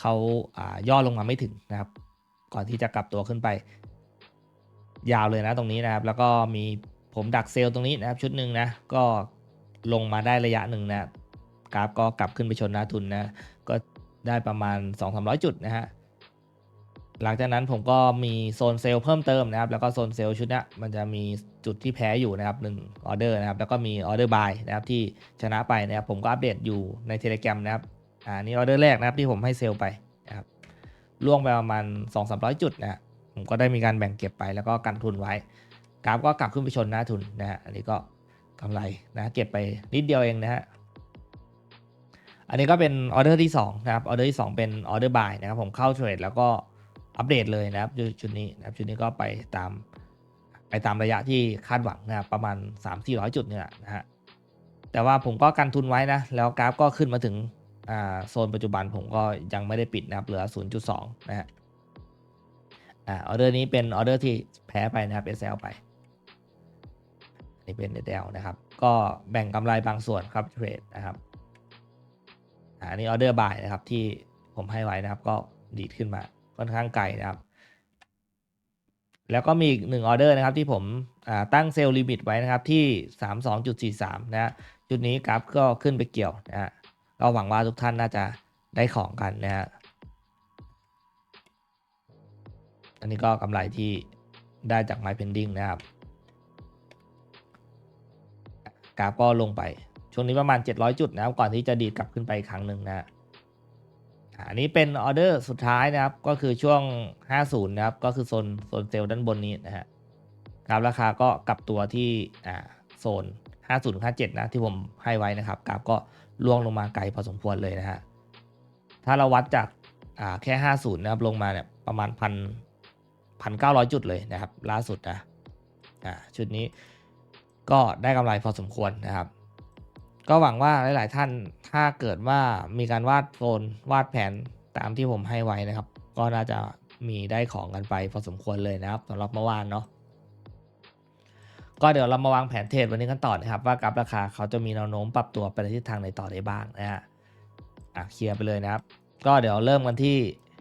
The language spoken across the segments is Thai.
เขาอ่าย่อลงมาไม่ถึงนะครับ ก่อนที่จะกลับตัวขึ้นไป ยาวเลยนะตรงนี้นะครับ แล้วก็มีผมดักเซลล์ตรงนี้นะครับ ชุดหนึ่งนะก็ลงมาได้ระยะหนึ่งนะกราฟก็กลับขึ้นไปชนหน้าทุนนะก็ได้ประมาณ 2-300 จุดนะฮะหลังจากนั้นผมก็มีโซนเซลล์เพิ่มเติมนะครับ แล้วก็โซนเซลล์ชุดนี้มันจะมีจุดที่แพ้อยู่นะครับหนึ่งออเดอร์นะครับ แล้วก็มีออเดอร์บายนะครับที่ชนะไปนะครับ ผมก็อัปเดตอยู่ในเทเล g กรมนะครับ อ่านี่ออเดอร์แรกนะครับที่ผมให้เซลล์ไปนะครับล่วงไปประมาณ 2-300 จุดนะผมก็ได้มีการแบ่งเก็บไปแล้วก็กันทุนไว้กราฟก็กลับขึ้นไปชนหน้าทุนนะฮะอันนี้ก็กำไรนะเก็บไปนิดเดียวเองนะฮะอันนี้ก็เป็นออเดอร์ที่2นะครับออเดอร์ที่ 2 เป็นออเดอร์บายนะครับผมเข้าเทรดแล้วก็อัปเดตเลยนะครับชุดนี้นะครับชุดนี้ก็ไปตามไปตามระยะที่คาดหวังนะครับประมาณ 3-400 จุดเนี่ยนะฮะแต่ว่าผมก็กันทุนไว้นะ แล้วกราฟก็ขึ้นมาถึง อ่าโซนปัจจุบันผมก็ยังไม่ได้ปิดนะครับ เหลือ 0.2 นะฮะอ่าออเดอร์นี้เป็นออเดอร์ที่แพ้ไปนะครับ SL ไปนี่เป็น SL นะครับ ก็แบ่งกำไรบางส่วนครับเทรดนะครับอันนี้ออเดอร์บ่ายนะครับที่ผมให้ไว้นะครับ ก็ดีดขึ้นมาค่อนข้างไกลนะครับ แล้วก็มีอีกหนึ่งออเดอร์นะครับที่ผมตั้งเซลล์ลิมิตไว้นะครับที่ 32.43 นะฮะจุดนี้กราฟก็ขึ้นไปเกี่ยวนะฮะ ก็หวังว่าทุกท่านน่าจะได้ของกันนะฮะอันนี้ก็กำไรที่ได้จาก My Pending นะครับกราฟก็ลงไป ช่วงนี้ประมาณ 700 จุดนะครับ ก่อนที่จะดีดกลับขึ้นไปอีกครั้งหนึ่งนะอันนี้เป็นออเดอร์สุดท้ายนะครับ ก็คือช่วง 50 นะครับ ก็คือโซนโซนเซลล์ด้านบนนี้นะฮะกราฟราคาก็กลับตัวที่อ่าโซน 50 57 นะ ที่ผมให้ไว้นะครับกราฟก็ล่วงลงมาไกลพอสมควรเลยนะฮะถ้าเราวัดจากอ่าแค่ 50 นะครับ ลงมาเนี่ยประมาณพันพันเก้าร้อยจุดเลยนะครับ ล่าสุดนะอ่าชุดนี้ก็ได้กำไรพอสมควรนะครับ ก็หวังว่าหลาย ๆ ท่านถ้าเกิดว่ามีการวาดโซนวาดแผนตามที่ผมให้ไว้นะครับ ก็น่าจะมีได้ของกันไปพอสมควรเลยนะครับสำหรับเมื่อวานเนาะ ก็เดี๋ยวเรามาวางแผนเทรดวันนี้กันต่อนะครับ ว่ากราฟราคาเขาจะมีแนวโน้มปรับตัวไปในทิศทางไหนต่อได้บ้างนะฮะอะเคลียร์ไปเลยนะครับ ก็เดี๋ยวเริ่มกันที่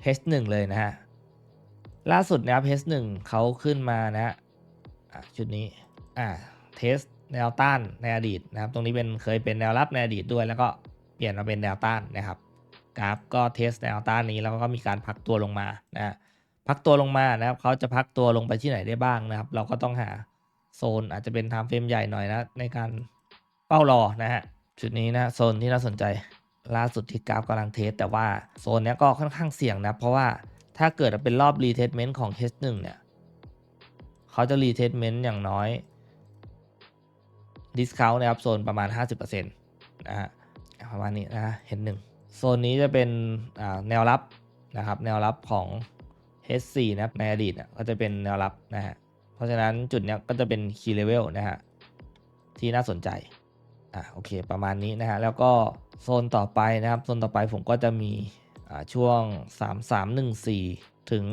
H1 เลยนะฮะล่าสุดนะครับ H1 เขาขึ้นมานะฮะอะชุดนี้อะเทสแนวต้านในอดีตนะครับ ตรงนี้เป็นเคยเป็นแนวรับในอดีตด้วย แล้วก็เปลี่ยนมาเป็นแนวต้านนะครับกราฟก็เทสแนวต้านนี้แล้วก็มีการพักตัวลงมานะฮะพักตัวลงมานะครับเขาจะพักตัวลงไปที่ไหนได้บ้างนะครับ เราก็ต้องหา โซนอาจจะเป็นไทม์เฟรมใหญ่หน่อยนะ ในการเฝ้ารอนะฮะจุดนี้นะโซนที่น่าสนใจล่าสุดที่กราฟกำลังเทส แต่ว่าโซนนี้ก็ค่อนข้างเสี่ยงนะ เพราะว่าถ้าเกิดเป็นรอบรีเทสเมนต์ของ H1 เนี่ยเขาจะรีเทสเมนต์อย่างน้อยดิสคาวนะครับโซนประมาณ 50%นะฮะประมาณนี้นะเห็นหนึ่งโซนนี้จะเป็นแนวรับนะครับแนวรับของ H4 นะในอดีตก็จะเป็นแนวรับนะฮะ เพราะฉะนั้นจุดเนี้ยก็จะเป็น key level นะฮะที่น่าสนใจ อะโอเคประมาณนี้นะฮะแล้วก็โซนต่อไปนะครับ โซนต่อไปผมก็จะมีช่วง 3314 ถึง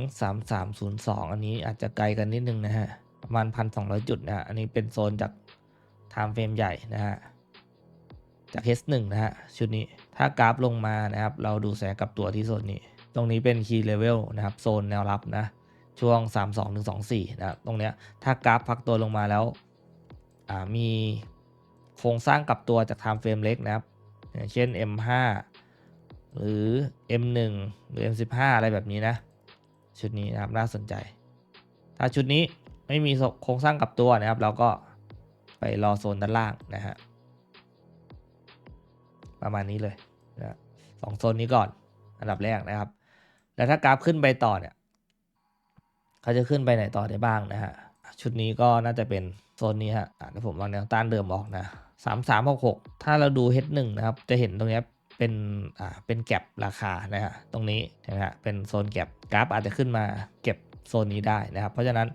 3302 อันนี้อาจจะไกลกันนิดนึงนะฮะประมาณ 1,200 จุดนะฮะอันนี้เป็นโซนจาก time frame ใหญ่นะฮะจาก H1 นะฮะชุดนี้ถ้ากราฟลงมานะครับ เราดูแสงกับตัวที่โซนนี้ ตรงนี้เป็น key level นะครับ โซนแนวรับนะ ช่วง 32ถึง24 นะครับตรงเนี้ยถ้ากราฟพักตัวลงมาแล้วมีโครงสร้างกลับตัวจาก time frame เล็กนะครับอย่างเช่น M5 หรือ M1 หรือ M15 อะไรแบบนี้นะ ชุดนี้นะครับน่าสนใจ ถ้าชุดนี้ไม่มีโครงสร้างกลับตัวนะครับ เราก็ไปรอโซนด้านล่างนะฮะประมาณนี้เลยนะสองโซนนี้ก่อนอันดับแรกนะครับ แล้วถ้ากราฟขึ้นไปต่อเนี่ย เขาจะขึ้นไปไหนต่อได้บ้างนะฮะ ชุดนี้ก็น่าจะเป็นโซนนี้ฮะอะเดี๋ยวผมเอาแนวต้านเดิมออกนะสามสามหกหกถ้าเราดู H1 นะครับ จะเห็นตรงนี้เป็นอ่าเป็นแก็บราคานะฮะตรงนี้นะฮะเป็นโซนแก็บกราฟอาจจะขึ้นมาเก็บโซนนี้ได้นะครับ เพราะฉะนั้น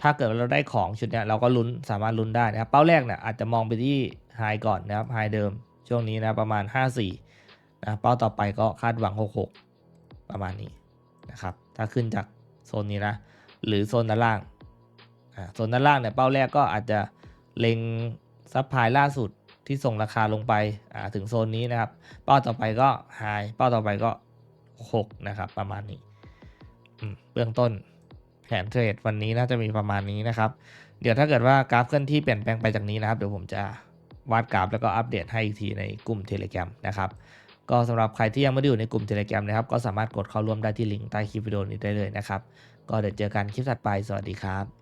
ถ้าเกิดเราได้ของชุดนี้เราก็ลุ้นสามารถลุ้นได้นะครับ เป้าแรกเนี่ยอาจจะมองไปที่ไฮก่อนนะครับไฮเดิมช่วงนี้นะประมาณ 54นะเป้าต่อไปก็คาดหวัง 66 ประมาณนี้นะครับ ถ้าขึ้นจากโซนนี้นะ หรือโซนด้านล่างโซนด้านล่างเนี่ยเป้าแรกก็อาจจะเล็งซับพลายล่าสุดที่ส่งราคาลงไปถึงโซนนี้นะครับ เป้าต่อไปก็ไฮเป้าต่อไปก็ 6 นะครับ ประมาณนี้เบื้องต้นแผนเทรดวันนี้น่าจะมีประมาณนี้นะครับ เดี๋ยวถ้าเกิดว่ากราฟเคลื่อนที่เปลี่ยนแปลงไปจากนี้นะครับ เดี๋ยวผมจะวาดกราฟแล้วก็อัปเดตให้อีกทีในกลุ่ม Telegram นะครับ ก็สำหรับใครที่ยังไม่ได้อยู่ในกลุ่ม Telegram นะครับ ก็สามารถกดเข้าร่วมได้ที่ลิงก์ใต้คลิปวิดีโอนี้ได้เลยนะครับ ก็เดี๋ยวเจอกันคลิปถัดไป สวัสดีครับ